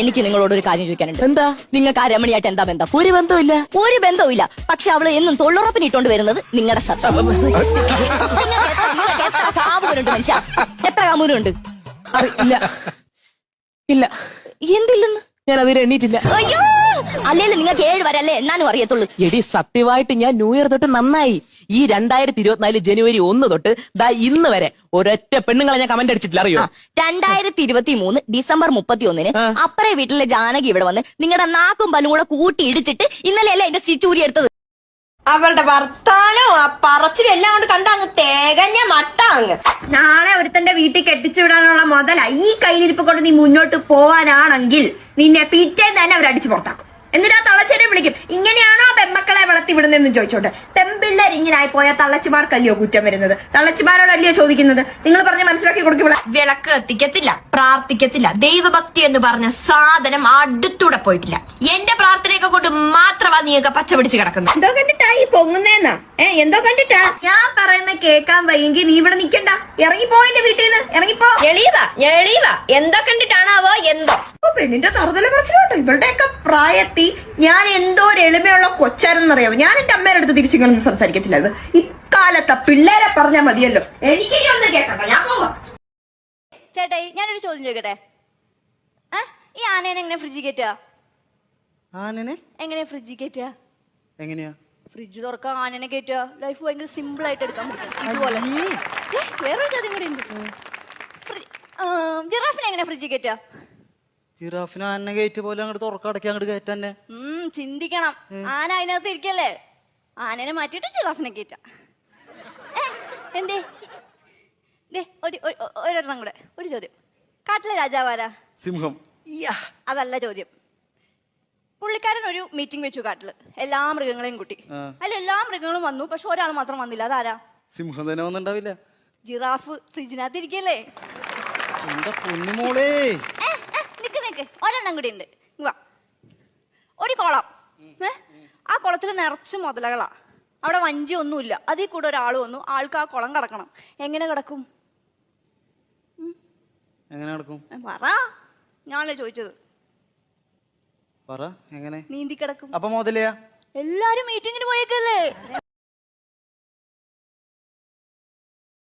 എനിക്ക് നിങ്ങളോട് ഒരു കാര്യം ചോദിക്കാനുണ്ട്. എന്താ? നിങ്ങൾക്ക് ആ രമണിയായിട്ട് എന്താ ബന്ധം? ഒരു ബന്ധമില്ല ഒരു ബന്ധവുമില്ല. പക്ഷെ അവൾ എന്നും തൊള്ളുറപ്പിന് ഇട്ടോണ്ട് വരുന്നത് നിങ്ങളുടെ ശത്രു നിങ്ങൾക്ക് എത്ര കാമുകനുണ്ട് മനുഷ്യ? എത്ര കാമുകനുണ്ട് ഇല്ല. ഇല്ല. എന്തില്ലെന്ന് ഞാൻ അതിൽ എണ്ണീറ്റില്ല. അയ്യോ! അല്ലേലും നിങ്ങൾക്ക് ഏഴ് വരല്ലേ എന്നാലും അറിയത്തുള്ളൂ. എടി സത്യമായിട്ട് ഞാൻ ന്യൂ ഇയർ തൊട്ട് നന്നായി. ഈ രണ്ടായിരത്തി ഇരുപത്തിനാല് ജനുവരി ഒന്ന് തൊട്ട് ദാ ഇന്ന് വരെ ഒരൊറ്റ പെണ്ണുങ്ങളെ ഞാൻ കമന്റ് അടിച്ചിട്ടില്ല അറിയോ? രണ്ടായിരത്തി ഇരുപത്തി മൂന്ന് ഡിസംബർ മുപ്പത്തി ഒന്നിന്. അപ്പറേ വീട്ടിലെ ജാനകി ഇവിടെ വന്ന് നിങ്ങളുടെ നാക്കും പല്ലും കൂടെ കൂട്ടി ഇടിച്ചിട്ട് ഇന്നലെയല്ലേ എന്റെ സ്റ്റിച്ചൂരി എടുത്തത്? അവളുടെ വർത്താനവും ആ പറച്ചിലും എല്ലാം കൊണ്ട് കണ്ട അങ്ങ് തേകഞ്ഞ മട്ട അങ്ങ് നാളെ ഒരുത്തന്റെ വീട്ടിൽ കെട്ടിച്ചു വിടാനുള്ള മുതല ഈ കയ്യിലിരിപ്പ് കൊണ്ട് നീ മുന്നോട്ട് പോവാനാണെങ്കിൽ നിന്നെ പിറ്റേന്ന് തന്നെ അവരടിച്ചു പുറത്താക്കും. എന്നിട്ട് ആ തളച്ചേനെ വിളിക്കും. ഇങ്ങനെയാണോ പെമ്മക്കളെ വളർത്തി വിടുന്നതെന്ന് ചോദിച്ചോണ്ട് ഇങ്ങനെ ഇങ്ങനായി പോയ തള്ളച്ചിമാർക്കല്ലയോ കുറ്റം വരുന്നത്? തള്ളച്ചിമാരോടല്ലയോ ചോദിക്കുന്നത്? നിങ്ങൾ പറഞ്ഞ് മനസ്സിലാക്കി കൊടുക്കുമ്പോൾ വിളക്ക് കത്തിക്കത്തില്ല പ്രാർത്ഥിക്കത്തില്ല ദൈവഭക്തി എന്ന് പറഞ്ഞ സാധനം അടുത്തൂടെ പോയിട്ടില്ല. എന്റെ പ്രാർത്ഥനയൊക്കെ കൊണ്ട് മാത്രമാ നീയൊക്കെ പച്ച പിടിച്ച് കിടക്കുന്നത്. എന്തോ കണ്ടിട്ടാ ഈ പൊങ്ങുന്നേന്നാ? ഏ എന്തോ കണ്ടിട്ടാ? ഞാൻ പറയുന്ന കേക്കാൻ വയ്യെങ്കിൽ നീ ഇവിടെ നിക്കണ്ട. ഇറങ്ങിപ്പോ എന്റെ വീട്ടിൽ നിന്ന് ഇറങ്ങിപ്പോ. എളീവാ എളീവാ. എന്തോ കണ്ടിട്ടാണാവോ എന്തോ? പെണ്ണിന്റെ തറുതല കുറച്ചിലോട്ടോ ഇവളുടെയൊക്കെ പ്രായത്തി ഞാൻ എന്തോ ഒരു എളിമയുള്ള കൊച്ചാരെന്നറിയാമോ ഞാൻ എന്റെ അമ്മയുടെ അടുത്ത് തിരിച്ചിങ്ങനൊന്നും സംസാരിക്കത്തില്ല ഇക്കാലത്തെ പിള്ളേരെ പറഞ്ഞാ മതിയല്ലോ. എനിക്ക് ഒന്നും കേക്കണ്ട. ഞാൻ പോവാ. ചേട്ടായി ഞാനൊരു ചോദ്യം ചോദിക്കട്ടെ? ആ? ഈ ആനേനെ എങ്ങനെ ഫ്രിഡ്ജിൽ കയറ്റുക? ആനനെ? എങ്ങനെ ഫ്രിഡ്ജിൽ കയറ്റുക? എങ്ങനെയാ? ഫ്രിഡ്ജ് തുറക്കാൻ ആനനെ കയറ്റുക. ലൈഫ് ഭയങ്കര സിമ്പിൾ ആയിട്ട് എടുക്കാൻ പറ്റും. ഇതുപോലെ. ഏ, വേറൊരു ചോദ്യം കൂടി ഉണ്ട്. ജിറാഫിനെ എങ്ങനെ ഫ്രിഡ്ജിൽ കയറ്റുക? ജിറാഫിന് ആന ഗേറ്റ് പോലെ അങ്ങോട്ട് തുറക്കടക്കി അങ്ങോട്ട് കയറ്റന്നെ ഉം ചിന്തിക്കണം. ആന അതിനകത്ത് ഇരിക്കല്ലേ? ആനനെ മാറ്റിട്ട് ജിറാഫിനെ കയറ്റാം ഏ, എന്തേ? ദേ ഒരു ഒരു- ഒ- ഒരെണ്ണം കൂടെ ഒരു ചോദ്യം. കാട്ടിലെ രാജാവാരാ സിംഹം. അതല്ല ചോദ്യം. പുള്ളിക്കാരൻ ഒരു മീറ്റിംഗ് വെച്ചു കാട്ടിൽ. എല്ലാ മൃഗങ്ങളെയും കൂട്ടി. അല്ല അതിൽ എല്ലാ മൃഗങ്ങളും വന്നു പക്ഷെ ഒരാൾ മാത്രം വന്നില്ല. അതാരാ? സിംഹം തന്നെ വന്നിണ്ടാവില്ല. ജിറാഫ് ഫ്രിഡ്ജിനകത്ത് ഇരിക്കല്ലേ? എന്റെ പൊന്നുമോളേ? ഏ, ഒരെണ്ണം കൂടി ഉണ്ട് വാ. ഒരു കുളം. ഏ? ആ കുളത്തിൽ നിറച്ച് മുതലകളാ. അവിടെ വഞ്ചി ഒന്നുമില്ല അതിൽ കൂടെ ഒരാൾ വന്നു. ആൾക്ക് ആ കുളം കടക്കണം. എങ്ങനെ കിടക്കും? എങ്ങനെ കിടക്കും? പറ. ഞാനല്ലേ ചോദിച്ചത്. പറ. എങ്ങനെ? നീന്തി കിടക്കും. അപ്പൊ മുതലയാ? എല്ലാരും മീറ്റിങ്ങിന് പോയേക്കല്ലേ?